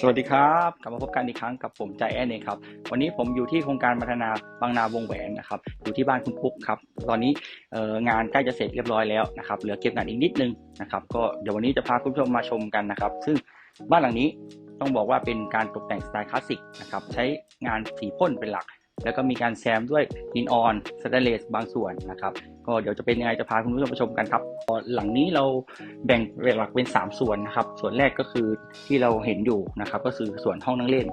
สวัสดีครับกลับมาพบกันอีกครั้งกับผมใจแอนเองครับวันนี้ผมอยู่ที่โครงการพัฒนาบางนาวงแหวนนะครับอยู่ที่บ้านคุณปุ๊กครับตอนนี้งานใกล้จะเสร็จเรียบร้อยแล้วนะครับเหลือเก็บงานอีกนิดนึงนะครับก็เดี๋ยววันนี้จะพาคุณผู้ชมมาชมกันนะครับ ซึ่งบ้านหลังนี้ต้องบอกว่าเป็นการตกแต่งสไตล์คลาสสิกนะครับใช้งานสีพ่นเป็นหลัก แล้วก็มีการแซมด้วยหินออนสแตนเลสบางส่วนนะครับ ก็เดี๋ยวจะเป็นยังไงจะพาคุณผู้ชมไปชมกันครับ หลังนี้เราแบ่งหลักเป็น 3 ส่วนนะครับ ส่วนแรกก็คือที่เราเห็นอยู่นะครับ ก็คือส่วนห้องนั่งเล่น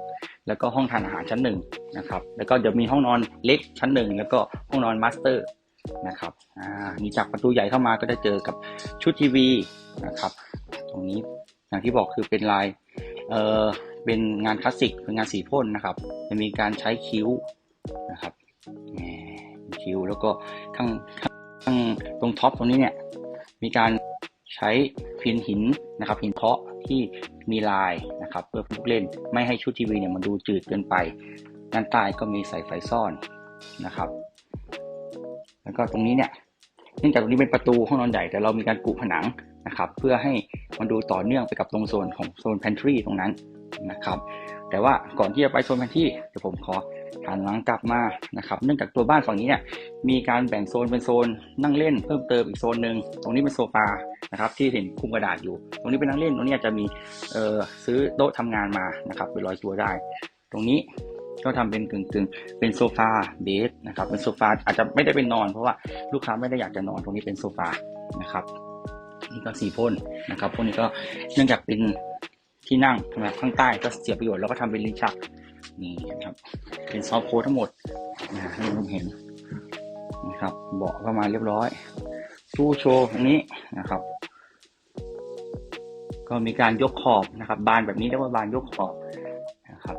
แล้วก็ห้องทานอาหารชั้นหนึ่งนะครับ แล้วก็เดี๋ยวมีห้องนอนเล็กชั้นหนึ่งแล้วก็ห้องนอนมาสเตอร์นะครับ อ่ามีจากประตูใหญ่เข้ามาก็จะเจอกับชุดทีวีนะครับ ตรงนี้อย่างที่บอกคือเป็นลาย เออเป็นงานคลาสสิก เป็นงานสีพ่นนะครับ จะมีการใช้คิ้ว นะครับคิ้วแล้วก็ข้างข้างตรงท็อปตรงนี้เนี่ยมีการใช้พินหินนะครับหินเคาะที่มีลายนะครับ เพื่อผู้เล่นไม่ให้ชุดทีวีเนี่ยมันดูจืดเกินไปด้านใต้ก็มีใส่ไฟซ่อนนะครับ แล้วก็ตรงนี้เนี่ยเนื่องจากตรงนี้เป็นประตูห้องนอนใหญ่แต่เรามีการกุผนังนะครับ เพื่อให้มันดูต่อเนื่องไปกับตรงโซนของโซนแพนทรีตรงนั้นนะครับ แต่ว่าก่อนที่จะไปโซนแพนทรีเดี๋ยวผมขอ หันหลังกลับมานะครับ เนื่องจากตัวบ้านฝั่งนี้เนี่ยมีการแบ่งโซนเป็นโซนนั่งเล่นเพิ่มเติมอีกโซนหนึ่งตรงนี้เป็นโซฟานะครับที่เห็นคุมกระดาษอยู่ ตรงนี้เป็นนั่งเล่นตรงนี้อาจจะมีเอ่อซื้อโต๊ะทำงานมานะครับเป็นร้อยตัวได้ ตรงนี้ก็ทำเป็นกึ่งกึ่งเป็นโซฟาเบสนะครับเป็นโซฟาอาจจะไม่ได้เป็นนอน เพราะว่าลูกค้าไม่ได้อยากจะนอนตรงนี้เป็นโซฟานะครับนี่ก็สีพ่นนะครับพวกนี้ก็เนื่องจากเป็นที่นั่งนะครับข้างใต้ก็เสียประโยชน์แล้วก็ทำเป็นลิ้นชัก นี่นะครับ เป็นซอฟโค้ดทั้งหมดนะให้ผมเห็นนะครับ เบาะเข้ามาเรียบร้อยตู้โชว์ตรงนี้นะครับ ก็มีการยกขอบนะครับ บานแบบนี้เรียกว่าบานยกขอบนะครับ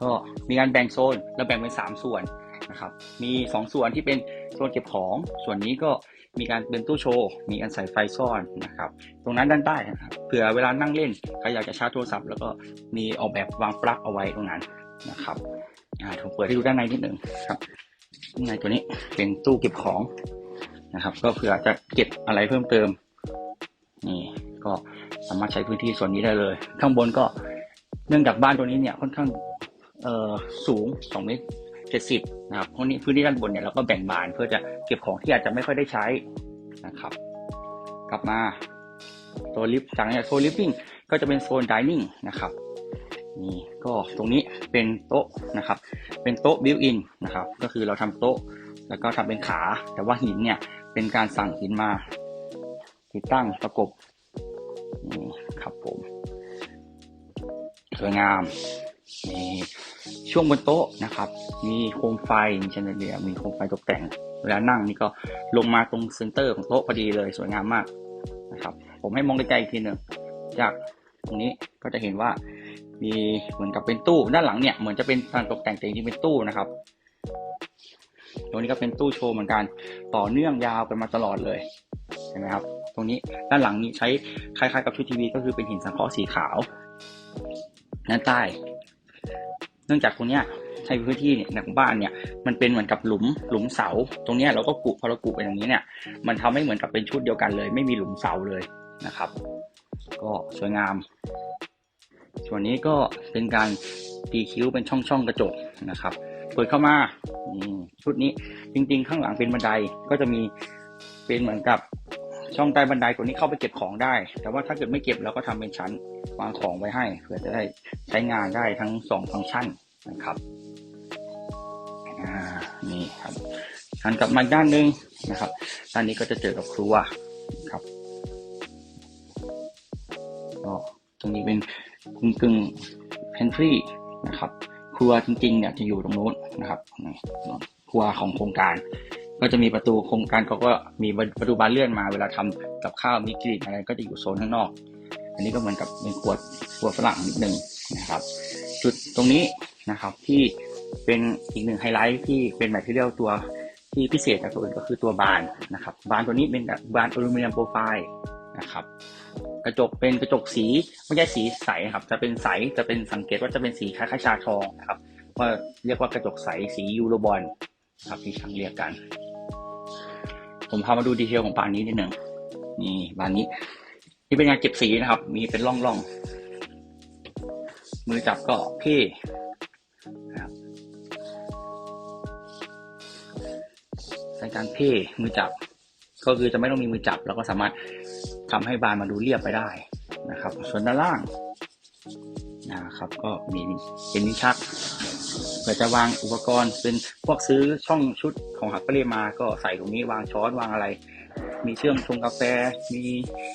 ก็มีการแบ่งโซนแล้วแบ่งเป็นสามส่วนนะครับ มีสองส่วนที่เป็นโซนเก็บของ ส่วนนี้ก็มีการเป็นตู้โชว์ มีการใส่ไฟซ่อนนะครับ ตรงนั้นด้านใต้นะครับเผื่อเวลานั่งเล่นใครอยากจะชาร์จโทรศัพท์ แล้วก็มีออกแบบวางปลั๊กเอาไว้ตรงนั้น นะครับอ่าผมเปิดให้ดูด้านในนิดหนึ่งครับด้านในตัวนี้เป็นตู้เก็บของนะครับ ก็เผื่อจะเก็บอะไรเพิ่มเติมนี่ก็สามารถใช้พื้นที่ส่วนนี้ได้เลย ข้างบนก็เนื่องจากบ้านตัวนี้เนี่ยค่อนข้างเอ่อสูง2เมตรเจ็ดสิบนะครับเพราะนี้พื้นที่ด้านบนเนี่ยเราก็แบ่งบานเพื่อจะเก็บของที่อาจจะไม่ค่อยได้ใช้นะครับ กลับมาตัวลิฟต์จากนี้โซนลิฟติ้งก็จะเป็นโซนดิเนิ่งนะครับ นี่ก็ตรงนี้เป็นโต๊ะนะครับ เป็นโต๊ะบิวอินนะครับ ก็คือเราทำโต๊ะแล้วก็ทำเป็นขา แต่ว่าหินเนี่ยเป็นการสั่งหินมา ติดตั้งประกบนี่ครับผมสวยงามนี่ช่วงบนโต๊ะนะครับ มีโคมไฟมีชนเดียมีโคมไฟตกแต่งเวลานั่งนี่ก็ลงมาตรงเซนเตอร์ของโต๊ะพอดีเลยสวยงามมากนะครับ ผมให้มองไกลๆอีกทีหนึ่งจากตรงนี้ก็จะเห็นว่า มีเหมือนกับเป็นตู้ด้านหลังเนี่ยเหมือนจะเป็นการตกแต่งแต่จริงเป็นตู้นะครับตรงนี้ก็เป็นตู้โชว์เหมือนกันต่อเนื่องยาวกันมาตลอดเลยเห็นไหมครับ ตรงนี้ด้านหลังนี้ใช้คล้ายๆกับชุดทีวีก็คือเป็นหินสังเคราะห์สีขาวด้านใต้ เนื่องจากตรงเนี้ยใช้พื้นที่เนี่ยในบ้านเนี่ยมันเป็นเหมือนกับหลุมหลุมเสา ตรงนี้เราก็กุพอเรากุไปอย่างนี้เนี่ย มันทำให้เหมือนกับเป็นชุดเดียวกันเลย ไม่มีหลุมเสาเลยนะครับ ก็สวยงาม ส่วนนี้ก็เป็นการตีคิ้วเป็นช่องๆกระจกนะครับ เปิดเข้ามาชุดนี้จริงๆ ข้างหลังเป็นบันไดก็จะมีเป็นเหมือนกับช่องใต้บันไดตัวนี้เข้าไปเก็บของได้ แต่ว่าถ้าเกิดไม่เก็บเราก็ทำเป็นชั้นวางของไว้ให้เพื่อจะได้ใช้งานได้ทั้งสองฟังก์ชันนะครับนี่ครับหันกลับมาด้านนึงนะครับ ด้านนี้ก็จะเจอกับครัวครับก็ตรงนี้เป็น กึ่งกึ่งเพนทรีนะครับ ครัวจริงๆเนี่ยจะอยู่ตรงโน้นนะครับครัวของโครงการ ก็จะมีประตูโครงการเขาก็มีประตูบานเลื่อนมาเวลาทำกับข้าวมีกลิ่นอะไรก็จะอยู่โซนข้างนอก อันนี้ก็เหมือนกับเป็นขวดขวดฝรั่งนิดนึงนะครับ จุดตรงนี้นะครับที่เป็นอีกหนึ่งไฮไลท์ที่เป็นแบบที่เรียกตัวที่พิเศษจากตัวอื่นก็คือตัวบานนะครับ บานตัวนี้เป็นบานอลูมิเนียมโปรไฟล์ นะครับ กระจกเป็นกระจกสีไม่ใช่สีใสครับ จะเป็นใสจะเป็นสังเกตว่าจะเป็นสีคล้ายๆชาทองนะครับว่าเรียกว่ากระจกใสสียูโรบอลครับที่ช่างเรียกกัน ผมพามาดูดีเทลของบานนี้นิดหนึ่งนี่บานนี้ นี่เป็นงานเก็บสีนะครับ มีเป็นร่องมือจับก็เพ่นะครับใช้การเพ่มือจับ ก็คือจะไม่ต้องมีมือจับ เราก็สามารถ ทำให้บานมาดูเรียบไปได้นะครับ ส่วนด้านล่างนะครับ ก็มีเป็นนิ้วชักเพื่อจะวางอุปกรณ์เป็นพวกซื้อช่องชุดของหักเปรมาก็ใส่ตรงนี้วางช้อนวางอะไร มีเครื่องชงกาแฟ มี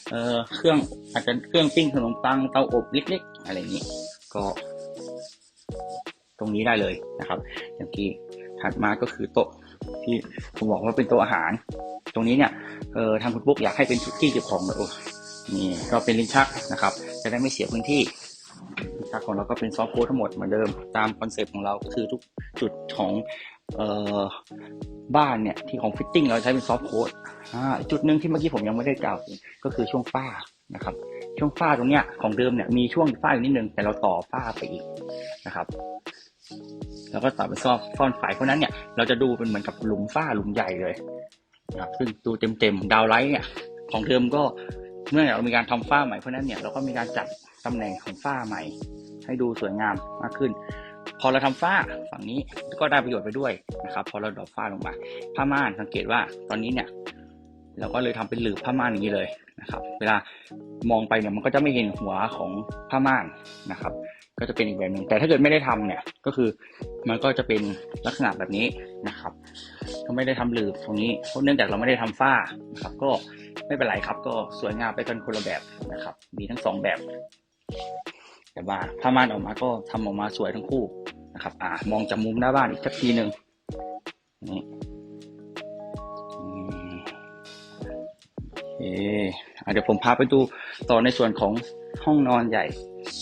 เอ่อเครื่องอาจจะเครื่องปิ้งขนมปังเตาอบเล็กๆ อะไรอย่างนี้ ก็ตรงนี้ได้เลยนะครับ อย่างที่ถัดมาก็คือโต๊ะ ที่ผมบอกว่าเป็นโต๊ะอาหาร ตรงนี้เนี่ยเออทางคุณปุ๊กอยากให้เป็นที่เก็บของเลยโอ้นี่ก็เป็นลิ้นชักนะครับ จะได้ไม่เสียพื้นที่ลิ้นชักของเราก็เป็นซอฟต์โค้ดทั้งหมดเหมือนเดิมตามคอนเซปต์ของเราก็คือทุกจุดของเออบ้านเนี่ยที่ของฟิตติ้งเราใช้เป็นซอฟต์โค้ดจุดหนึ่งที่เมื่อกี้ผมยังไม่ได้กล่าวก็คือช่วงฝ้านะครับช่วงฝ้าตรงเนี้ยของเดิมเนี่ยมีช่วงฝ้าอยู่นิดนึงแต่เราต่อฝ้าไปอีกนะครับ แล้วก็ต่อไปซ่อนซ่อนฝายเพราะนั้นเนี่ยเราจะดูเป็นเหมือนกับหลุมฝ้าหลุมใหญ่เลยนะครับซึ่งดูเต็มๆดาวไลท์เนี่ยของเดิมก็เมื่อเรามีการทำฝ้าใหม่เพราะนั้นเนี่ยเราก็มีการจัดตำแหน่งของฝ้าใหม่ ให้ดูสวยงามมากขึ้น พอเราทำฝ้าฝั่งนี้ก็ได้ประโยชน์ไปด้วยนะครับ พอเราดรอปฝ้าลงมาผ้าม่านสังเกตว่าตอนนี้เนี่ย เราก็เลยทำเป็นหลืบผ้าม่านอย่างนี้เลยนะครับ เวลามองไปเนี่ยมันก็จะไม่เห็นหัวของผ้าม่านนะครับ ก็จะเป็นอีกแบบหนึ่งแต่ถ้าเกิดไม่ได้ทำเนี่ยก็คือมันก็จะเป็นลักษณะแบบนี้นะครับก็ไม่ได้ทำหลืบตรงนี้เพราะเนื่องจากเราไม่ได้ทำฝ้านะครับ ก็ไม่เป็นไรครับ ก็สวยงามไปกันคนละแบบนะครับ มีทั้งสองแบบ แต่ว่าผ้าม่านออกมาก็ทำออกมาสวยทั้งคู่นะครับ อ่ามองจากมุมหน้าบ้านอีกสักทีหนึ่งนี่ เอเดี๋ยวผมพาไปดูต่อในส่วนของห้องนอนใหญ่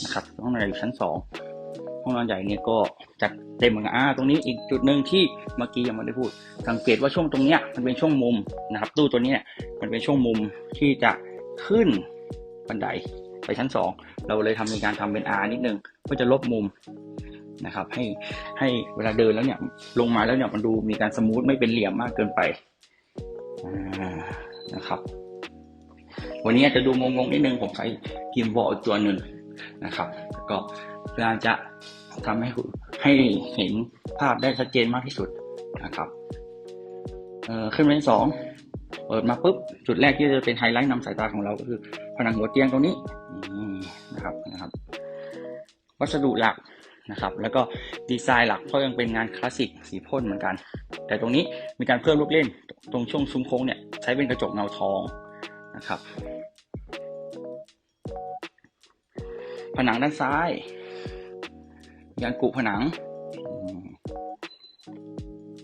นะครับ ห้องนอนใหญ่อยู่ชั้นสองห้องนอนใหญ่เนี่ยก็จัดเต็มเหมือนกันอ่าตรงนี้อีกจุดหนึ่งที่เมื่อกี้ยังไม่ได้พูด สังเกตว่าช่วงตรงเนี้ยมันเป็นช่วงมุมนะครับ ตู้ตัวนี้เนี่ยมันเป็นช่วงมุมที่จะขึ้นบันไดไปชั้นสองเราเลยทำในการทำเป็น R นิดนึงเพื่อจะลบมุมนะครับ ให้ให้เวลาเดินแล้วเนี่ยลงมาแล้วเนี่ยมันดูมีการสมูทไม่เป็นเหลี่ยมมากเกินไปนะครับ วันนี้อาจจะดูงงๆนิดนึงผมใช้กิมบอลตัวหนึ่งนะครับก็เพยายามจะทำให้ให้เห็นภาพได้ชัดเจนมากที่สุดนะครับเอ่อขึ้นเป็นสองเปิดมาปุ๊บจุดแรกที่จะเป็นไฮไลท์นำสายตาของเราก็คือผนังหัวเตียงตรงนี้นี่นะครับนะครับ วัสดุหลักนะครับ แล้วก็ดีไซน์หลักก็ยังเป็นงานคลาสสิกสีพ่นเหมือนกัน แต่ตรงนี้มีการเพิ่มลูกเล่นตรงช่วงซุ้มโค้งเนี่ยใช้เป็นกระจกเงาทองนะครับ ผนังด้านซ้ายมีการกุผนัง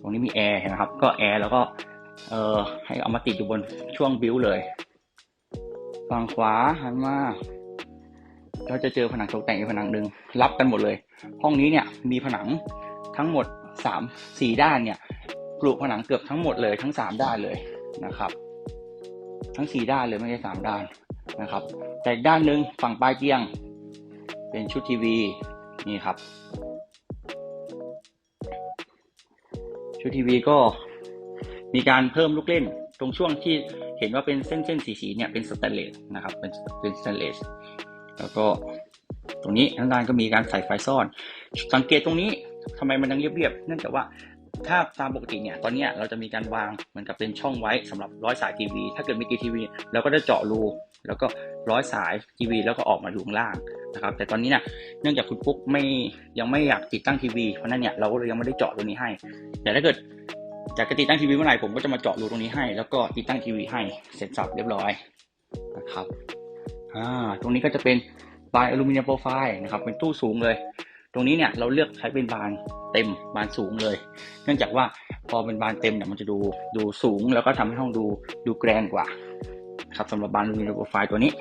ตรงนี้มีแอร์เห็นะครับ ก็แอร์แล้วก็ เอ่อให้เอามาติดอยู่บนช่วงบิวเลย ฝั่งขวาหันมาเราจะเจอผนังตกแต่งอีกผนังหนึ่งรับกันหมดเลย ห้องนี้เนี่ยมีผนังทั้งหมดสามสี่ด้านเนี่ยกรุผนังเกือบทั้งหมดเลยทั้งสามด้านเลยนะครับ ทั้งสี่ด้านเลยไม่ใช่สามด้านนะครับ แต่ด้านหนึ่งฝั่งปลายเตียง เป็นชุดทีวีนี่ครับ ชุดทีวีก็มีการเพิ่มลูกเล่นตรงช่วงที่เห็นว่าเป็นเส้นเส้นสีสีเนี่ยเป็นสแตนเลสนะครับเป็นเป็นสแตนเลสแล้วก็ตรงนี้ทางด้านก็มีการใส่ไฟซ่อน สังเกตตรงนี้ทำไมมันยังเรียบๆเนื่องจากว่าถ้าตามปกติเนี่ยตอนนี้เราจะมีการวางเหมือนกับเป็นช่องไว้สำหรับร้อยสายทีวีถ้าเกิดมีทีวีเราก็จะเจาะรู แล้วก็ร้อยสาย ทีวีแล้วก็ออกมาอยู่ข้างล่างนะครับ แต่ตอนนี้เนี่ยเนื่องจากคุณปุ๊กไม่ยังไม่อยากติดตั้งทีวีเพราะนั้นเนี่ยเราก็เลยยังไม่ได้เจาะตรงนี้ให้ แต่ถ้าเกิดอยากจะติดตั้งทีวีเมื่อไหร่ผมก็จะมาเจาะรูตรงนี้ให้ แล้วก็ติดตั้งทีวีให้เสร็จสับเรียบร้อยนะครับอ่าตรงนี้ก็จะเป็นบานอลูมิเนียมโปรไฟล์นะครับเป็นตู้สูงเลย ตรงนี้เนี่ยเราเลือกใช้เป็นบานเต็มบานสูงเลย เนื่องจากว่าพอเป็นบานเต็มเนี่ยมันจะดูดูสูงแล้วก็ทำให้ห้องดูดูแกรนกว่า ครับสำหรับบานอลูมิเนีโปรไฟล์ตัวนี้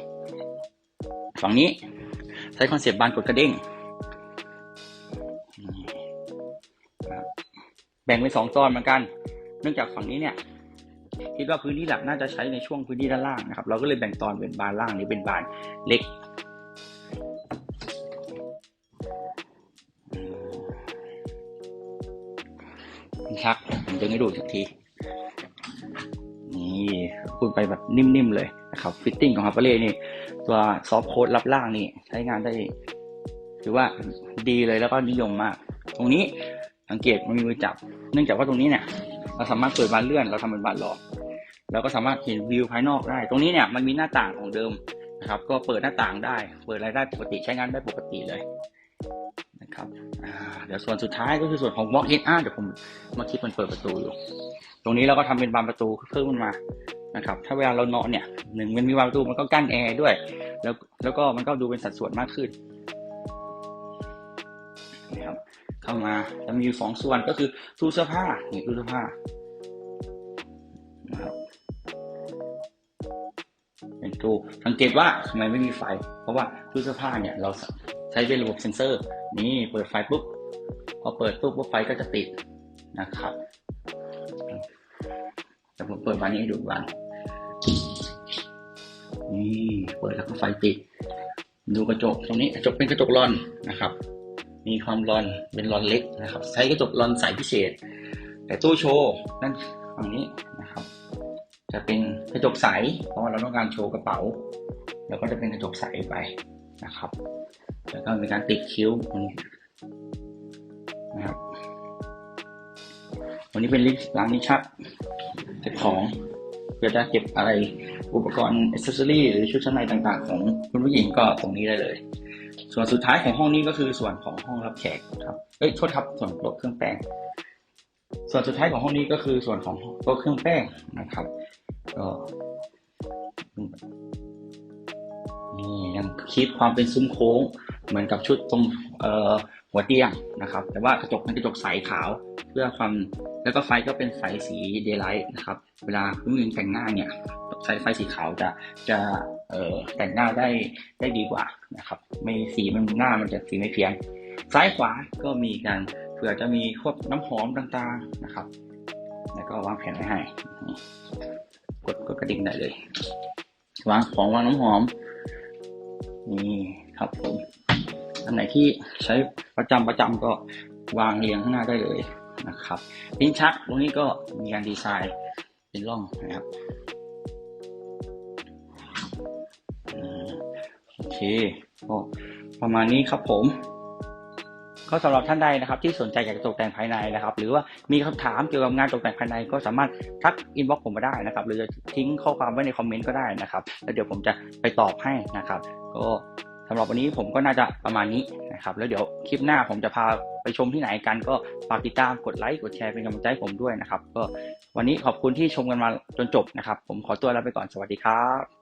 ฝั่งนี้ใช้คอนเซปต์บานกดกระเด้งแบ่งเป็นสองตอนเหมือนกัน เนื่องจากฝั่งนี้เนี่ยคิดว่าพื้นที่หลักน่าจะใช้ในช่วงพื้นที่ด้านล่างนะครับ เราก็เลยแบ่งตอนเป็นบานล่างนี้เป็นบานเล็กชักผมจะให้ดูสักที พูดไปแบบนิ่มๆเลยนะครับฟิตติ้งของฮาร์เปอร์เล่นี่ตัวซอฟต์โค้ดรับล่างนี่ใช้งานได้ถือว่าดีเลยแล้วก็นิยมมาก ตรงนี้สังเกตมันมีมือจับ เนื่องจากว่าตรงนี้เนี่ยเราสามารถเปิดบานเลื่อนเราทำเป็นบานหลอกเราก็สามารถเห็นวิวภายนอกได้ ตรงนี้เนี่ยมันมีหน้าต่างของเดิมนะครับ ก็เปิดหน้าต่างได้ เปิดรายได้ปกติใช้งานได้ปกติเลยนะครับเดี๋ยวส่วนสุดท้ายก็คือส่วนของ walk in อ่าเดี๋ยวผมเมาคิดมันเปิดประตูอยู่ ตรงนี้เราก็ทำเป็นบานประตูเพิ่มขึ้นมานะครับ ถ้าเวลาเรานอนเนี่ยหนึ่งมันมีบานประตูมันก็กั้นแอร์ด้วย แล้วแล้วก็มันก็ดูเป็นสัดส่วนมากขึ้นนะครับเข้ามาจะมีอยู่สองส่วนก็คือตู้เสื้อผ้านี่ตู้เสื้อผ้านะครับเป็นตู้สังเกตว่าทำไมไม่มีไฟ เพราะว่าตู้เสื้อผ้าเนี่ยเราใช้เป็นระบบเซ็นเซอร์ นี่เปิดไฟปุ๊บพอเปิดปุ๊บปุ๊บไฟก็จะติดนะครับ แต่ผมเปิดบานนี้ให้ดูบานนี่เปิดแล้วก็ไฟติด ดูกระจกตรงนี้กระจกเป็นกระจกลอนนะครับ มีความรอนเป็นรอนเล็กนะครับ ใช้กระจกรอนใสพิเศษ แต่ตู้โชว์นั่นฝั่งนี้นะครับ จะเป็นกระจกใส เพราะว่าเราต้องการโชว์กระเป๋า แล้วก็จะเป็นกระจกใสไปนะครับ แล้วก็มีการติดคิ้วตรงนี้นะครับวันนี้เป็นลิฟต์ล้างนิ้วชัก เก็บของเพื่อจะเก็บอะไรอุปกรณ์อิสเซอรี่หรือชุดชั้นในต่างๆ ของคุณผู้หญิงก็ตรงนี้ได้เลย ส่วนสุดท้ายของห้องนี้ก็คือส่วนของห้องรับแขกครับเอ้ยโทษครับส่วนโต๊ะเครื่องแป้งส่วนสุดท้ายของห้องนี้ก็คือส่วนของโต๊ะเครื่องแป้งนะครับก็นี่ยังคิดความเป็นซุ้มโค้ง เหมือนกับชุดตรงหัวเตียงนะครับ แต่ว่ากระจกเป็นกระจกใสขาวเพื่อความแล้วก็ไฟก็เป็นไฟสีเดย์ไลท์นะครับ เวลาผู้หญิงแต่งหน้าเนี่ยใช้ไฟสีขาวจะจะแต่งหน้าได้ได้ดีกว่านะครับ ไม่สีมันหน้ามันจะสีไม่เพี้ยนซ้ายขวาก็มีการเผื่อจะมีพวกน้ำหอมต่างๆนะครับ แล้วก็วางแผนไว้ให้ กดกดกระดิ่งได้เลย วางของวางน้ำหอมนี่ครับผม อันไหนที่ใช้ประจำประจำก็วางเรียงข้างหน้าได้เลยนะครับลิ้นชักตรงนี้ก็มีการดีไซน์เป็นร่องนะครับโอเคก็ประมาณนี้ครับผม ก็สำหรับท่านใดนะครับ ที่สนใจอยากจะตกแต่งภายในนะครับ หรือว่ามีคำถามเกี่ยวกับงานตกแต่งภายในก็สามารถทักอินบ็อกซ์ผมมาได้นะครับ หรือจะทิ้งข้อความไว้ในคอมเมนต์ก็ได้นะครับ แล้วเดี๋ยวผมจะไปตอบให้นะครับ ก็ำหรับวันนี้ผมก็น่าจะประมาณนี้นะครับแล้วเดี๋ยวคลิปหน้าผมจะพาไปชมที่ไหนกันก็ฝากติดตามกดไลค์กดแชร์เป็นกำลังใจให้ผมด้วยนะครับ ก็วันนี้ขอบคุณที่ชมกันมาจนจบนะครับ ผมขอตัวลาไปก่อนสวัสดีครับ